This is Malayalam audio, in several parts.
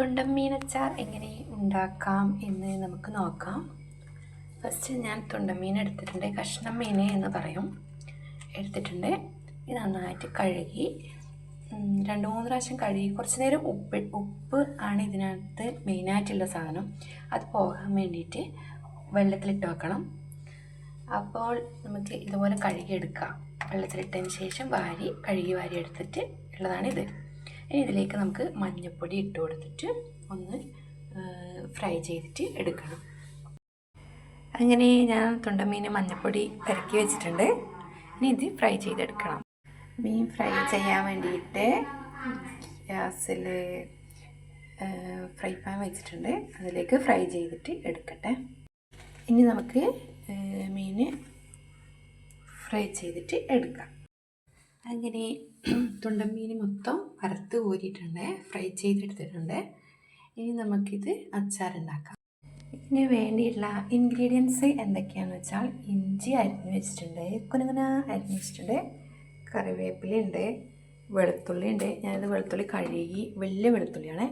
തുണ്ടമീനച്ചാർ എങ്ങനെ ഉണ്ടാക്കാം എന്ന് നമുക്ക് നോക്കാം. ഫസ്റ്റ് ഞാൻ തുണ്ടമീൻ എടുത്തിട്ടുണ്ട്. കഷ്ണം മീൻ എന്ന് പറയും. എടുത്തിട്ടുണ്ട്. ഇത് നന്നായിട്ട് കഴുകി. രണ്ട് മൂന്ന് പ്രാവശ്യം കഴുകി. കുറച്ച് നേരം ഉപ്പ് ഉപ്പ് ആണ് ഇതിനകത്ത് മെയിനായിട്ടുള്ള സാധനം. അത് പോകാൻ വേണ്ടിയിട്ട് വെള്ളത്തിലിട്ട് വെക്കണം. അപ്പോൾ നമുക്ക് ഇതുപോലെ കഴുകിയെടുക്കാം. വെള്ളത്തിലിട്ടതിന് ശേഷം വാരി കഴുകി വാരി എടുത്തിട്ട് ഉള്ളതാണിത്. ഇനി ഇതിലേക്ക് നമുക്ക് മഞ്ഞൾപ്പൊടി ഇട്ട് കൊടുത്തിട്ട് ഒന്ന് ഫ്രൈ ചെയ്തിട്ട് എടുക്കണം. അങ്ങനെ ഞാൻ തുണ്ടമീൻ മഞ്ഞൾപ്പൊടി പരക്കി വെച്ചിട്ടുണ്ട്. ഇനി ഇത് ഫ്രൈ ചെയ്തെടുക്കണം. മീൻ ഫ്രൈ ചെയ്യാൻ വേണ്ടിയിട്ട് ഗ്യാസിൽ ഫ്രൈ പാൻ വെച്ചിട്ടുണ്ട്. അതിലേക്ക് ഫ്രൈ ചെയ്തിട്ട് എടുക്കട്ടെ. ഇനി നമുക്ക് മീൻ ഫ്രൈ ചെയ്തിട്ട് എടുക്കാം. അങ്ങനെ തുണ്ടമീൻ മൊത്തം വറുത്ത് കോരിയിട്ടുണ്ട് ഫ്രൈ ചെയ്തെടുത്തിട്ടുണ്ട്. ഇനി നമുക്കിത് അച്ചാറുണ്ടാക്കാം. ഇതിന് വേണ്ടിയിട്ടുള്ള ഇൻഗ്രീഡിയൻസ് എന്തൊക്കെയാണെന്ന് വെച്ചാൽ ഇഞ്ചി അരിഞ്ഞ് വെച്ചിട്ടുണ്ട്. കുനുകുന അരിഞ്ഞ് വെച്ചിട്ടുണ്ട്. കറിവേപ്പില ഉണ്ട്. വെളുത്തുള്ളി ഉണ്ട്. ഞാനിത് വെളുത്തുള്ളി കഴുകി വലിയ വെളുത്തുള്ളിയാണ്.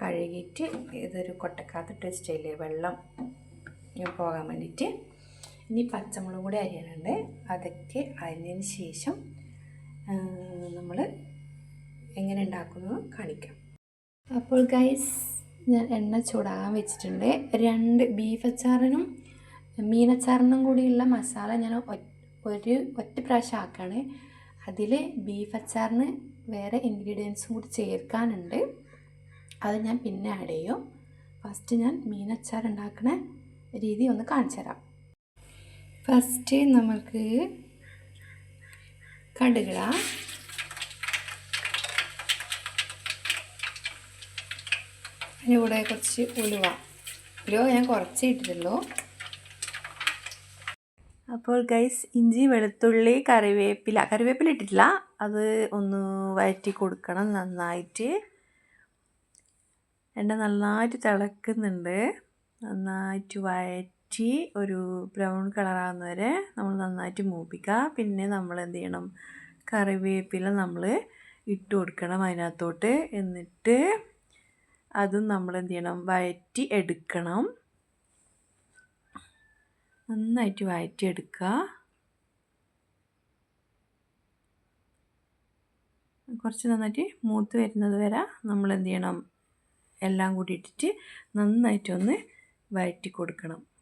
കഴുകിയിട്ട് ഇതൊരു കൊട്ടക്കാത്തിട്ട് വെച്ചിട്ടില്ലേ വെള്ളം പോകാൻ വേണ്ടിയിട്ട്. ഇനി പച്ചമുളക് കൂടി അരിയാനുണ്ട്. അതൊക്കെ അരിഞ്ഞതിന് ശേഷം നമ്മൾ എങ്ങനെ ഉണ്ടാക്കുന്നത് കാണിക്കാം. അപ്പോൾ ഗൈസ് ഞാൻ എണ്ണ ചൂടാകാൻ വെച്ചിട്ടുണ്ട്. രണ്ട് ബീഫ് അച്ചാറിനും മീനച്ചാറിനും കൂടിയുള്ള മസാല ഞാൻ ഒരു ഒറ്റ പ്രാവശ്യം ആക്കാണ്. അതിൽ ബീഫ് അച്ചാറിന് വേറെ ഇൻഗ്രീഡിയൻസും കൂടി ചേർക്കാനുണ്ട്. അത് ഞാൻ പിന്നെ ആഡ് ചെയ്യും. ഫസ്റ്റ് ഞാൻ മീനച്ചാർ ഉണ്ടാക്കുന്ന രീതി ഒന്ന് കാണിച്ചു തരാം ഫസ്റ്റ് നമുക്ക് കടുകിട അതിന്റെ കുറച്ച് ഉലുവ. ഉലുവ ഞാൻ കുറച്ച് ഇട്ടിട്ടുള്ളൂ. അപ്പോൾ ഗൈസ് ഇഞ്ചി വെളുത്തുള്ളി കറിവേപ്പില. കറിവേപ്പില ഇട്ടിട്ടില്ല. അത് ഒന്ന് വഴറ്റി കൊടുക്കണം നന്നായിട്ട്. എണ്ണ നന്നായിട്ട് തിളക്കുന്നുണ്ട്. നന്നായിട്ട് വഴറ്റി ഒരു ബ്രൗൺ കളറാകുന്ന വരെ നമ്മൾ നന്നായിട്ട് മൂപ്പിക്കുക. പിന്നെ നമ്മൾ എന്ത് ചെയ്യണം? കറിവേപ്പില നമ്മൾ ഇട്ട് കൊടുക്കണം അതിനകത്തോട്ട്. എന്നിട്ട് അതും നമ്മൾ എന്ത് ചെയ്യണം? വയറ്റി എടുക്കണം. നന്നായിട്ട് വയറ്റി വഴറ്റിയെടുക്കുക കുറച്ച് നന്നായിട്ട് മൂത്ത് വരുന്നത് വരെ നമ്മൾ എന്ത് ചെയ്യണം? എല്ലാം കൂടി ഇട്ടിട്ട് നന്നായിട്ടൊന്ന് വയറ്റി കൊടുക്കണം.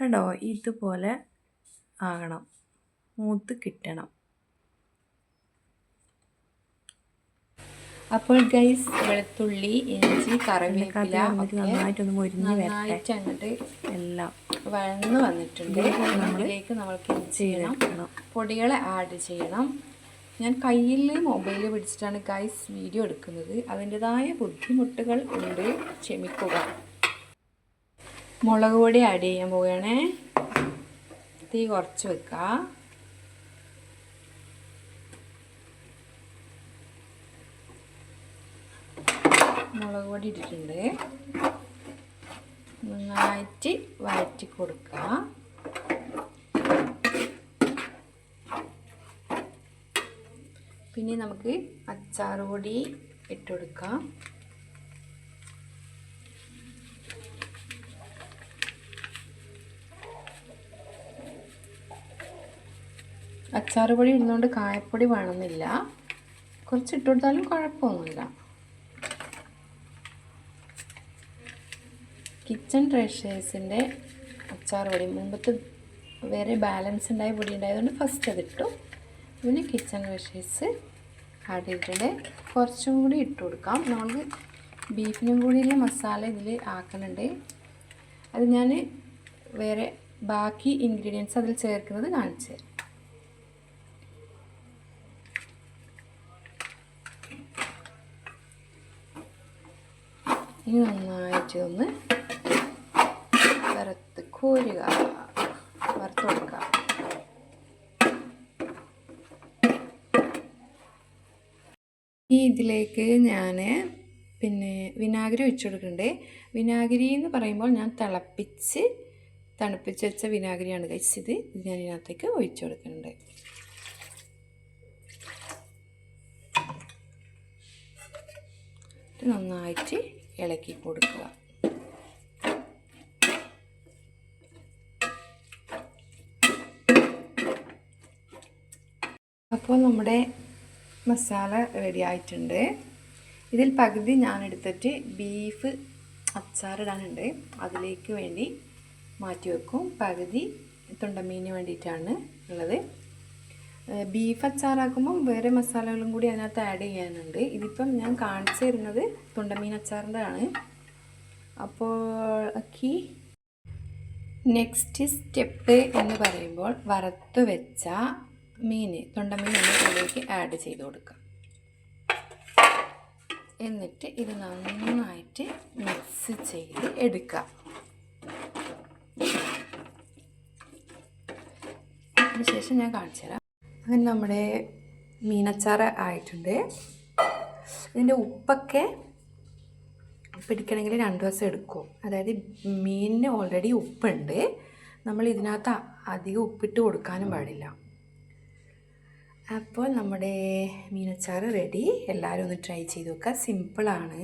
കണ്ടോ? ഇതുപോലെ ആകണം. മൂത്ത് കിട്ടണം. അപ്പോൾ ഗൈസ് വെളുത്തുള്ളി ഇഞ്ചി കറിവേപ്പില നന്നായിട്ടൊന്ന് മുരിഞ്ഞ് വരട്ടെ. അങ്ങോട്ട് എല്ലാം. വഴന്ന് വന്നിട്ടുണ്ട്. നമ്മളിലേക്ക് നമ്മൾക്ക് എന്ത് ചെയ്യണം. പൊടികളെ ആഡ് ചെയ്യണം. ഞാൻ കയ്യിൽ മൊബൈൽ പിടിച്ചിട്ടാണ് ഗൈസ് വീഡിയോ എടുക്കുന്നത്. അതിന്റെതായ ബുദ്ധിമുട്ടുകൾ ഉണ്ട് ക്ഷമിക്കുക. മുളക് പൊടി ആഡ് ചെയ്യാൻ പോവുകയാണേ. തീ കുറച്ച് വെക്കുക മുളക് പൊടി ഇട്ടിട്ടുണ്ട്. നന്നായിട്ട് വഴറ്റി കൊടുക്കുക പിന്നെ നമുക്ക് അച്ചാർ പൊടി ഇട്ട് അച്ചാർ പൊടി ഇടുന്നതുകൊണ്ട് കായപ്പൊടി വേണമെന്നില്ല. കുറച്ച് ഇട്ട് കൊടുത്താലും കുഴപ്പമൊന്നുമില്ല. കിച്ചൺ ട്രഷേഴ്സിന്റെ അച്ചാർ പൊടി. മുമ്പത്തെ വേറെ ബാലൻസ് ഉണ്ടായ പൊടി ഉണ്ടായതുകൊണ്ട് ഫസ്റ്റ് അതിട്ടു പിന്നെ കിച്ചൺ ട്രഷേഴ്സ് ആഡ് ചെയ്തിട്ടുണ്ട്. കുറച്ചും കൂടി ഇട്ട് കൊടുക്കാം. നമുക്ക് ബീഫിനും കൂടിയുള്ള മസാല ഇതിൽ ആക്കുന്നുണ്ട് അത് ഞാൻ വേറെ ബാക്കി ഇൻഗ്രീഡിയൻസ് അതിൽ ചേർക്കുന്നത് കാണിച്ചു തരാം. ഇനി നന്നായിട്ട് ഒന്ന് വറുത്ത് കോരുക. വറുത്ത് കൊടുക്കുക ഈ ഇതിലേക്ക് ഞാൻ പിന്നെ വിനാഗിരി ഒഴിച്ചു കൊടുക്കുന്നുണ്ട്. വിനാഗിരി എന്ന് പറയുമ്പോൾ ഞാൻ തിളപ്പിച്ച് തണുപ്പിച്ച് വെച്ച വിനാഗിരിയാണ് കഴിച്ചത് ഇത്. ഞാൻ ഇതിനകത്തേക്ക് ഒഴിച്ചു കൊടുക്കുന്നുണ്ട്. നന്നായിട്ട് ഇളക്കി കൊടുക്കുക. അപ്പോൾ നമ്മുടെ മസാല റെഡി ആയിട്ടുണ്ട്. ഇതിൽ പകുതി ഞാൻ എടുത്തിട്ട് ബീഫ് അച്ചാറിടാനുണ്ട് അതിലേക്ക് വേണ്ടി മാറ്റി വെക്കും. പകുതി തൊണ്ടമീനു വേണ്ടിയിട്ടാണ് ഉള്ളത്. ബീഫ് അച്ചാറാക്കുമ്പം വേറെ മസാലകളും കൂടി അതിനകത്ത് ആഡ് ചെയ്യാനുണ്ട്. ഇതിപ്പം ഞാൻ കാണിച്ചു തരുന്നത് തുണ്ടമീൻ അച്ചാറിന്റെ ആണ് അപ്പോൾ അക്കി നെക്സ്റ്റ് സ്റ്റെപ്പ് എന്ന് പറയുമ്പോൾ വറുത്ത് വെച്ച മീൻ തൊണ്ടമീൻ അതിലേക്ക് ആഡ് ചെയ്ത് കൊടുക്കാം എന്നിട്ട് ഇത് നന്നായിട്ട് മിക്സ് ചെയ്ത് എടുക്കുക. അതിനുശേഷം ഞാൻ കാണിച്ചു തരാം. അങ്ങനെ നമ്മുടെ മീനച്ചാറ് ആയിട്ടുണ്ട്. ഇതിന്റെ ഉപ്പൊക്കെ പിടിക്കണമെങ്കിൽ രണ്ട് ദിവസം എടുക്കും. അതായത് മീനിന് ഓൾറെഡി ഉപ്പുണ്ട്. നമ്മൾ ഇതിനകത്ത് അധികം ഉപ്പിട്ട് കൊടുക്കാനും പാടില്ല. അപ്പോൾ നമ്മുടെ മീനച്ചാറ് റെഡി എല്ലാവരും ഒന്ന് ട്രൈ ചെയ്ത് നോക്കുക. സിമ്പിളാണ്